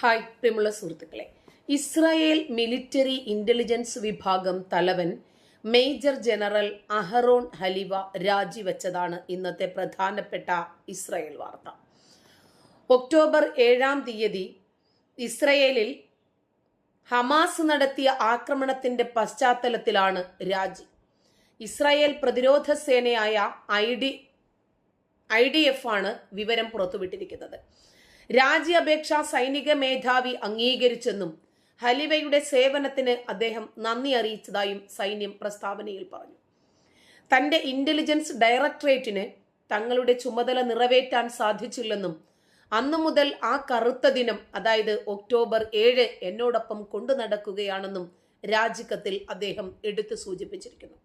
Hi പ്രിയമുള്ള സുഹൃത്തുക്കളെ. Israel military intelligence വിഭാഗം തലവൻ മേജർ ജനറൽ അഹറോൺ ഹലിവ രാജിവെച്ചതാണ് ഇന്നത്തെ പ്രധാനപ്പെട്ട ഇസ്രായേൽ വാർത്ത. ഒക്ടോബർ ഏഴാം തീയതി ഇസ്രയേലിൽ ഹമാസ് നടത്തിയ ആക്രമണത്തിന്റെ പശ്ചാത്തലത്തിലാണ് രാജി. ഇസ്രായേൽ പ്രതിരോധ സേനയായ I D I D F ആണ് വിവരം പുറത്തുവിട്ടിരിക്കുന്നത്. രാജ്യാപേക്ഷ സൈനിക മേധാവി അംഗീകരിച്ചെന്നും ഹലിവയുടെ സേവനത്തിന് അദ്ദേഹം നന്ദി അറിയിച്ചതായും സൈന്യം പ്രസ്താവനയിൽ പറഞ്ഞു. തന്റെ ഇന്റലിജൻസ് ഡയറക്ടറേറ്റിന് തങ്ങളുടെ ചുമതല നിറവേറ്റാൻ സാധിച്ചില്ലെന്നും അന്നു മുതൽ ആ കറുത്ത ദിനം അതായത് ഒക്ടോബർ ഏഴ് എന്നോടൊപ്പം കൊണ്ടു നടക്കുകയാണെന്നും രാജിക്കത്തിൽ അദ്ദേഹം എടുത്തു സൂചിപ്പിച്ചിരിക്കുന്നു.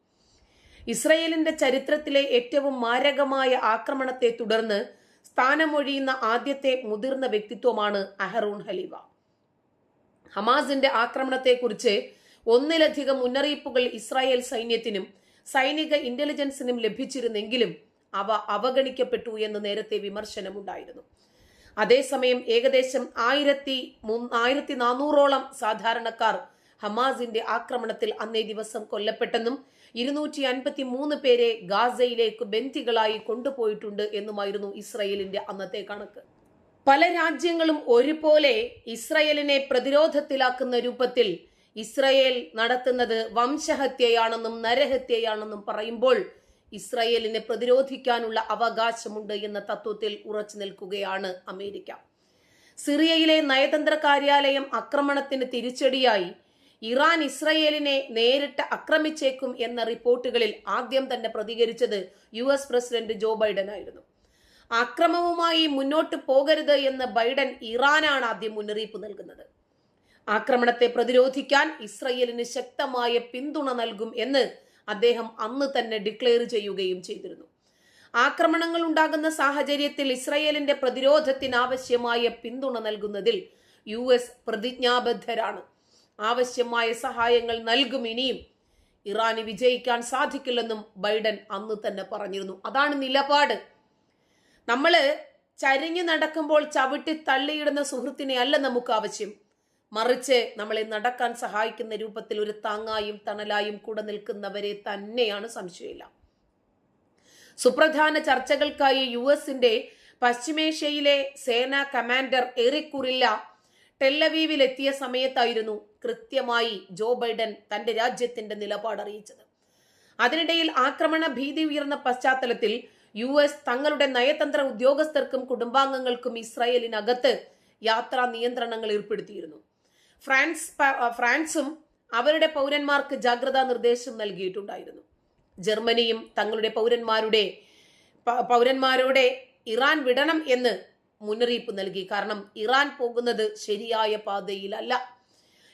ഇസ്രയേലിന്റെ ചരിത്രത്തിലെ ഏറ്റവും മാരകമായ ആക്രമണത്തെ തുടർന്ന് സ്ഥാനമൊഴിയുന്ന ആദ്യത്തെ മുതിർന്ന വ്യക്തിത്വമാണ് അഹറൂൺ ഹലീവ ഹമാസിന്റെ ആക്രമണത്തെക്കുറിച്ച് ഒന്നിലധികം മുന്നറിയിപ്പുകൾ ഇസ്രായേൽ സൈന്യത്തിനും സൈനിക ഇന്റലിജൻസിനും ലഭിച്ചിരുന്നെങ്കിലും അവ അവഗണിക്കപ്പെട്ടു എന്ന് നേരത്തെ വിമർശനമുണ്ടായിരുന്നു. അതേസമയം ഏകദേശം ആയിരത്തി ആയിരത്തി നാനൂറോളം സാധാരണക്കാർ ഹമാസിന്റെ ആക്രമണത്തിൽ അന്നേ ദിവസം കൊല്ലപ്പെട്ടെന്നും ഇരുന്നൂറ്റി അൻപത്തി മൂന്ന് പേരെ ഗാസയിലേക്ക് ബന്ദികളായി കൊണ്ടുപോയിട്ടുണ്ട് എന്നുമായിരുന്നു ഇസ്രയേലിന്റെ അന്നത്തെ കണക്ക്. പല രാജ്യങ്ങളും ഒരുപോലെ ഇസ്രയേലിനെ പ്രതിരോധത്തിലാക്കുന്ന രൂപത്തിൽ ഇസ്രയേൽ നടത്തുന്നത് വംശഹത്യയാണെന്നും നരഹത്യയാണെന്നും പറയുമ്പോൾ ഇസ്രയേലിനെ പ്രതിരോധിക്കാനുള്ള അവകാശമുണ്ട് എന്ന തത്വത്തിൽ ഉറച്ചു നിൽക്കുകയാണ് അമേരിക്ക. സിറിയയിലെ നയതന്ത്ര കാര്യാലയം ആക്രമണത്തിന് തിരിച്ചടിയായി ഇറാൻ ഇസ്രയേലിനെ നേരിട്ട് ആക്രമിച്ചേക്കും എന്ന റിപ്പോർട്ടുകളിൽ ആദ്യം തന്നെ പ്രതികരിച്ചത് U S president Joe Biden ആയിരുന്നു. ആക്രമവുമായി മുന്നോട്ട് പോകരുത് എന്ന് ബൈഡൻ ഇറാനാണ് ആദ്യം മുന്നറിയിപ്പ് നൽകുന്നത്. ആക്രമണത്തെ പ്രതിരോധിക്കാൻ ഇസ്രയേലിന് ശക്തമായ പിന്തുണ നൽകും എന്ന് അദ്ദേഹം അന്ന് തന്നെ ഡിക്ലെയർ ചെയ്യുകയും ചെയ്തിരുന്നു. ആക്രമണങ്ങൾ ഉണ്ടാകുന്ന സാഹചര്യത്തിൽ ഇസ്രയേലിന്റെ പ്രതിരോധത്തിനാവശ്യമായ പിന്തുണ നൽകുന്നതിൽ യു എസ് പ്രതിജ്ഞാബദ്ധരാണ്. ആവശ്യമായ സഹായങ്ങൾ നൽകും ഇനിയും. ഇറാന് വിജയിക്കാൻ സാധിക്കില്ലെന്നും ബൈഡൻ അന്ന് തന്നെ പറഞ്ഞിരുന്നു. അതാണ് നിലപാട്. നമ്മൾ ചരിഞ്ഞു നടക്കുമ്പോൾ ചവിട്ടി തള്ളിയിടുന്ന സുഹൃത്തിനെ അല്ല നമുക്ക് ആവശ്യം. മറിച്ച് നമ്മളെ നടക്കാൻ സഹായിക്കുന്ന രൂപത്തിൽ ഒരു താങ്ങായും തണലായും കൂടെ നിൽക്കുന്നവരെ തന്നെയാണ് സംശയമില്ല. സുപ്രധാന ചർച്ചകൾക്കായി യു എസിന്റെ പശ്ചിമേഷ്യയിലെ സേനാ കമാൻഡർ എറിക് കുറില്ല ടെല്ലവീവിൽ എത്തിയ സമയത്തായിരുന്നു കൃത്യമായി ജോ ബൈഡൻ തന്റെ രാജ്യത്തിന്റെ നിലപാട് അറിയിച്ചത്. അതിനിടയിൽ ആക്രമണ ഭീതി ഉയർന്ന പശ്ചാത്തലത്തിൽ യു എസ് തങ്ങളുടെ നയതന്ത്ര ഉദ്യോഗസ്ഥർക്കും കുടുംബാംഗങ്ങൾക്കും ഇസ്രായേലിനകത്ത് യാത്രാ നിയന്ത്രണങ്ങൾ ഏർപ്പെടുത്തിയിരുന്നു. ഫ്രാൻസ് ഫ്രാൻസും അവരുടെ പൗരന്മാർക്ക് ജാഗ്രതാ നിർദ്ദേശം നൽകിയിട്ടുണ്ടായിരുന്നു. ജർമ്മനിയും തങ്ങളുടെ പൗരന്മാരുടെ പൗരന്മാരോടെ ഇറാൻ വിടണം എന്ന് മുന്നറിയിപ്പ് നൽകി. കാരണം ഇറാൻ പോകുന്നത് ശരിയായ പാതയിലല്ല.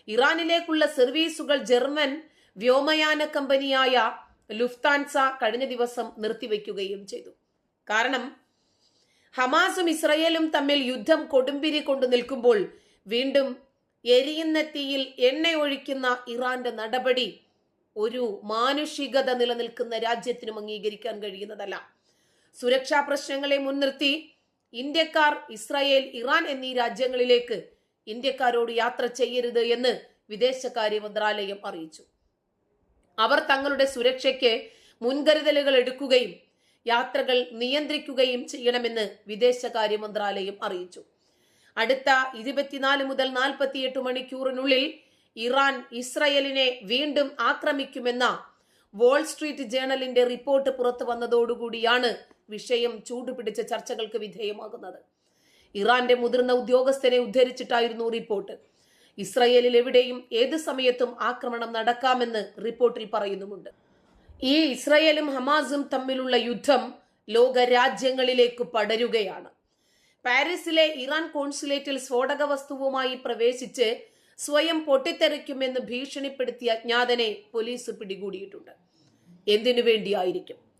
ഇറാനിലേക്കുള്ള സർവീസുകൾ ജർമ്മൻ വ്യോമയാന കമ്പനിയായ ലുഫ്താൻസ കഴിഞ്ഞ ദിവസം നിർത്തിവെക്കുകയും ചെയ്തു. കാരണം ഹമാസും ഇസ്രയേലും തമ്മിൽ യുദ്ധം കൊടുമ്പിരി കൊണ്ടു നിൽക്കുമ്പോൾ വീണ്ടും എരിയുന്ന തീയിൽ എണ്ണയൊഴിക്കുന്ന ഇറാന്റെ നടപടി ഒരു മാനുഷികത നിലനിൽക്കുന്ന രാജ്യത്തിനും അംഗീകരിക്കാൻ കഴിയുന്നതല്ല. സുരക്ഷാ പ്രശ്നങ്ങളെ മുൻനിർത്തി ഇന്ത്യക്കാർ ഇസ്രായേൽ ഇറാൻ എന്നീ രാജ്യങ്ങളിലേക്ക് ഇന്ത്യക്കാരോട് യാത്ര ചെയ്യരുത് എന്ന് വിദേശകാര്യ മന്ത്രാലയം അറിയിച്ചു. അവർ തങ്ങളുടെ സുരക്ഷയ്ക്ക് മുൻകരുതലുകൾ എടുക്കുകയും യാത്രകൾ നിയന്ത്രിക്കുകയും ചെയ്യണമെന്ന് വിദേശകാര്യ മന്ത്രാലയം അറിയിച്ചു. അടുത്ത ഇരുപത്തിനാല് മുതൽ നാൽപ്പത്തിയെട്ട് മണിക്കൂറിനുള്ളിൽ ഇറാൻ ഇസ്രയേലിനെ വീണ്ടും ആക്രമിക്കുമെന്ന വോൾസ്ട്രീറ്റ് ജേണലിന്റെ റിപ്പോർട്ട് പുറത്തു വന്നതോടുകൂടിയാണ് വിഷയം ചൂടുപിടിച്ച ചർച്ചകൾക്ക് വിധേയമാകുന്നത്. ഇറാന്റെ മുതിർന്ന ഉദ്യോഗസ്ഥനെ ഉദ്ധരിച്ചിട്ടായിരുന്നു റിപ്പോർട്ട്. ഇസ്രയേലിൽ എവിടെയും ഏത് സമയത്തും ആക്രമണം നടക്കാമെന്ന് റിപ്പോർട്ടിൽ പറയുന്നുമുണ്ട്. ഈ ഇസ്രയേലും ഹമാസും തമ്മിലുള്ള യുദ്ധം ലോക രാജ്യങ്ങളിലേക്ക് പടരുകയാണ്. പാരീസിലെ ഇറാൻ കോൺസുലേറ്റിൽ സ്ഫോടക വസ്തുവുമായി പ്രവേശിച്ച് സ്വയം പൊട്ടിത്തെറിക്കുമെന്ന് ഭീഷണിപ്പെടുത്തിയ അജ്ഞാതനെ പോലീസ് പിടികൂടിയിട്ടുണ്ട്. എന്തിനു വേണ്ടിയായിരിക്കും?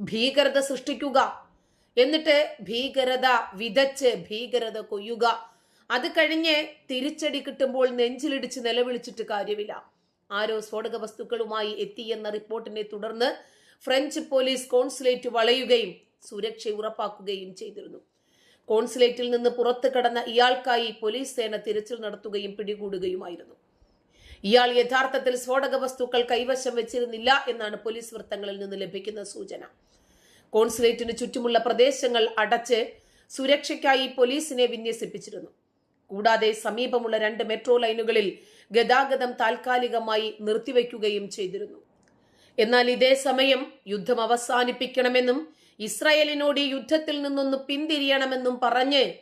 ഭീകരത സൃഷ്ടിക്കുക. എന്നിട്ട് ഭീകരത വിതച്ച് ഭീകരത കൊയ്യുക. അത് കഴിഞ്ഞ് തിരിച്ചടി കിട്ടുമ്പോൾ നെഞ്ചിലിടിച്ച് നിലവിളിച്ചിട്ട് കാര്യമില്ല. ആരോ സ്ഫോടക വസ്തുക്കളുമായി എത്തിയെന്ന റിപ്പോർട്ടിനെ തുടർന്ന് ഫ്രഞ്ച് പോലീസ് കോൺസുലേറ്റ് വളയുകയും സുരക്ഷ ഉറപ്പാക്കുകയും ചെയ്തിരുന്നു. കോൺസുലേറ്റിൽ നിന്ന് പുറത്തു കടന്ന ഇയാൾക്കായി പോലീസ് സേന തിരച്ചിൽ നടത്തുകയും പിടികൂടുകയുമായിരുന്നു. ഇയാൾ യഥാർത്ഥത്തിൽ സ്ഫോടക വസ്തുക്കൾ കൈവശം വെച്ചിരുന്നില്ല എന്നാണ് പോലീസ് വൃത്തങ്ങളിൽ നിന്ന് ലഭിക്കുന്ന സൂചന. കോൺസുലേറ്റിന് ചുറ്റുമുള്ള പ്രദേശങ്ങൾ അടച്ച് സുരക്ഷയ്ക്കായി പോലീസിനെ വിന്യസിപ്പിച്ചിരുന്നു. കൂടാതെ സമീപമുള്ള രണ്ട് മെട്രോ ലൈനുകളിൽ ഗതാഗതം താൽക്കാലികമായി നിർത്തിവെക്കുകയും ചെയ്തിരുന്നു. എന്നാൽ ഇതേ സമയം യുദ്ധം അവസാനിപ്പിക്കണമെന്നും ഇസ്രായേലിനോട് യുദ്ധത്തിൽ നിന്നൊന്ന് പിന്തിരിയണമെന്നും പറഞ്ഞ്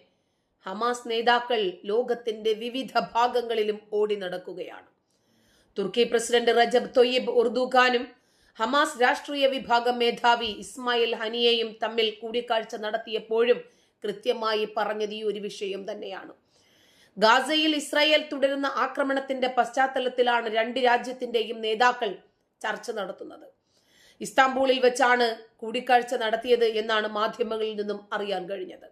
ഹമാസ് നേതാക്കൾ ലോകത്തിന്റെ വിവിധ ഭാഗങ്ങളിലും ഓടി നടക്കുകയാണ്. തുർക്കി പ്രസിഡന്റ് റജബ് തൊയ്യബ് ഉർദുഖാനും ഹമാസ് രാഷ്ട്രീയ വിഭാഗം മേധാവി ഇസ്മായിൽ ഹനിയയും തമ്മിൽ കൂടിക്കാഴ്ച നടത്തിയപ്പോഴും കൃത്യമായി പറഞ്ഞത് ഈ ഒരു വിഷയം തന്നെയാണ്. ഗാസയിൽ ഇസ്രായേൽ തുടരുന്ന ആക്രമണത്തിന്റെ പശ്ചാത്തലത്തിലാണ് രണ്ട് രാജ്യത്തിന്റെയും നേതാക്കൾ ചർച്ച നടത്തുന്നത്. ഇസ്താംബൂളിൽ വെച്ചാണ് കൂടിക്കാഴ്ച നടത്തിയത് എന്നാണ് മാധ്യമങ്ങളിൽ നിന്നും അറിയാൻ കഴിഞ്ഞത്.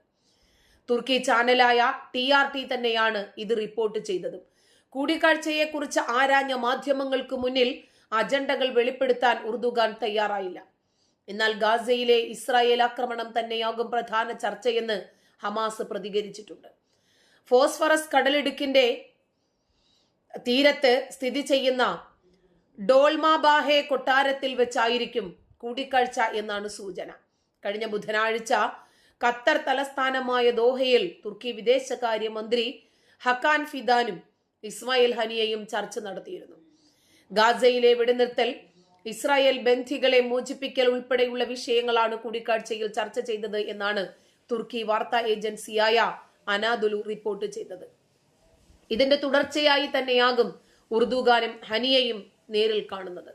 തുർക്കി ചാനലായ ടി ആർ ടി തന്നെയാണ് ഇത് റിപ്പോർട്ട് ചെയ്തത്. കൂടിക്കാഴ്ചയെക്കുറിച്ച് ആരാഞ്ഞ മാധ്യമങ്ങൾക്ക് മുന്നിൽ അജണ്ടകൾ വെളിപ്പെടുത്താൻ ഉർദുഖാൻ തയ്യാറായില്ല. എന്നാൽ ഗാസയിലെ ഇസ്രായേൽ ആക്രമണം തന്നെയാകും പ്രധാന ചർച്ചയെന്ന് ഹമാസ് പ്രതികരിച്ചിട്ടുണ്ട്. ഫോസ്ഫറസ് കടലിടുക്കിന്റെ തീരത്ത് സ്ഥിതി ചെയ്യുന്ന ഡോൾമാബാഹെ കൊട്ടാരത്തിൽ വെച്ചായിരിക്കും കൂടിക്കാഴ്ച എന്നാണ് സൂചന. കഴിഞ്ഞ ബുധനാഴ്ച ഖത്തർ തലസ്ഥാനമായ ദോഹയിൽ തുർക്കി വിദേശകാര്യമന്ത്രി ഹക്കാൻ ഫിദാനും ഇസ്മായിൽ ഹനിയയും ചർച്ച നടത്തിയിരുന്നു. ഗാസയിലെ വെടിനിർത്തൽ ഇസ്രായേൽ ബന്ധികളെ മോചിപ്പിക്കൽ ഉൾപ്പെടെയുള്ള വിഷയങ്ങളാണ് കൂടിക്കാഴ്ചയിൽ ചർച്ച ചെയ്തത് എന്നാണ് തുർക്കി വാർത്താ ഏജൻസിയായ അനാദുലു റിപ്പോർട്ട് ചെയ്തത്. ഇതിന്റെ തുടർച്ചയായി തന്നെയാകും ഉറുദുഗാനും ഹനിയയും നേരിൽ കാണുന്നത്.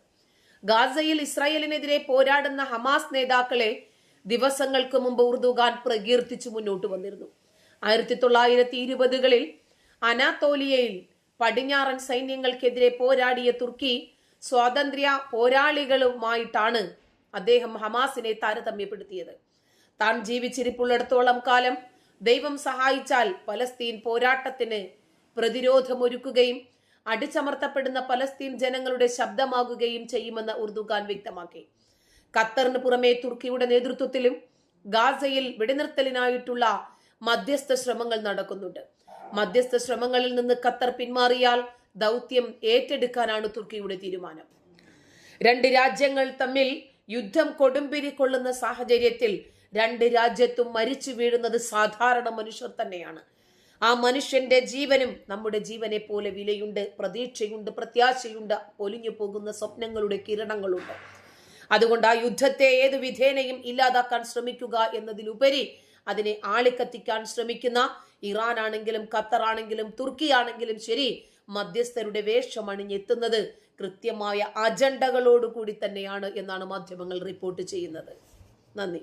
ഗാസയിൽ ഇസ്രായേലിനെതിരെ പോരാടുന്ന ഹമാസ് നേതാക്കളെ ദിവസങ്ങൾക്ക് മുമ്പ് ഉറുദുഗാൻ പ്രകീർത്തിച്ചു മുന്നോട്ട് വന്നിരുന്നു. ആയിരത്തി തൊള്ളായിരത്തി ഇരുപതുകളിൽ അനാത്തോലിയയിൽ പടിഞ്ഞാറൻ സൈന്യങ്ങൾക്കെതിരെ പോരാടിയ തുർക്കി സ്വാതന്ത്ര്യ പോരാളികളുമായിട്ടാണ് അദ്ദേഹം ഹമാസിനെ താരതമ്യപ്പെടുത്തിയത്. താൻ ജീവിച്ചിരിപ്പുള്ളിടത്തോളം കാലം ദൈവം സഹായിച്ചാൽ പലസ്തീൻ പോരാട്ടത്തിന് പ്രതിരോധമൊരുക്കുകയും അടിച്ചമർത്തപ്പെടുന്ന പലസ്തീൻ ജനങ്ങളുടെ ശബ്ദമാകുകയും ചെയ്യുമെന്ന് ഉർദുഖാൻ വ്യക്തമാക്കി. ഖത്തറിന് പുറമെ തുർക്കിയുടെ നേതൃത്വത്തിലും ഗാസയിൽ വെടിനിർത്തലിനായിട്ടുള്ള മധ്യസ്ഥ ശ്രമങ്ങൾ നടക്കുന്നുണ്ട്. മധ്യസ്ഥ ശ്രമങ്ങളിൽ നിന്ന് ഖത്തർ പിന്മാറിയാൽ ദൗത്യം ഏറ്റെടുക്കാനാണ് തുർക്കിയുടെ തീരുമാനം. രണ്ട് രാജ്യങ്ങൾ തമ്മിൽ യുദ്ധം കൊടുമ്പിരി കൊള്ളുന്ന സാഹചര്യത്തിൽ രണ്ട് രാജ്യത്തും മരിച്ചു വീഴുന്നത് സാധാരണ മനുഷ്യർ തന്നെയാണ്. ആ മനുഷ്യന്റെ ജീവനും നമ്മുടെ ജീവനെ പോലെ വിലയുണ്ട് പ്രതീക്ഷയുണ്ട് പ്രത്യാശയുണ്ട് പൊലിഞ്ഞു പോകുന്ന സ്വപ്നങ്ങളുടെ കിരണങ്ങളുണ്ട്. അതുകൊണ്ട് ആ യുദ്ധത്തെ ഏത് വിധേനയും ഇല്ലാതാക്കാൻ ശ്രമിക്കുക എന്നതിലുപരി അതിനെ ആളിക്കത്തിക്കാൻ ശ്രമിക്കുന്ന ഇറാൻ ആണെങ്കിലും ഖത്തർ ആണെങ്കിലും തുർക്കി ആണെങ്കിലും ശരി മധ്യസ്ഥരുടെ വേഷം അണിഞ്ഞെത്തുന്നത് കൃത്യമായ അജണ്ടകളോടുകൂടി തന്നെയാണ് എന്നാണ് മാധ്യമങ്ങൾ റിപ്പോർട്ട് ചെയ്യുന്നത്. നന്ദി.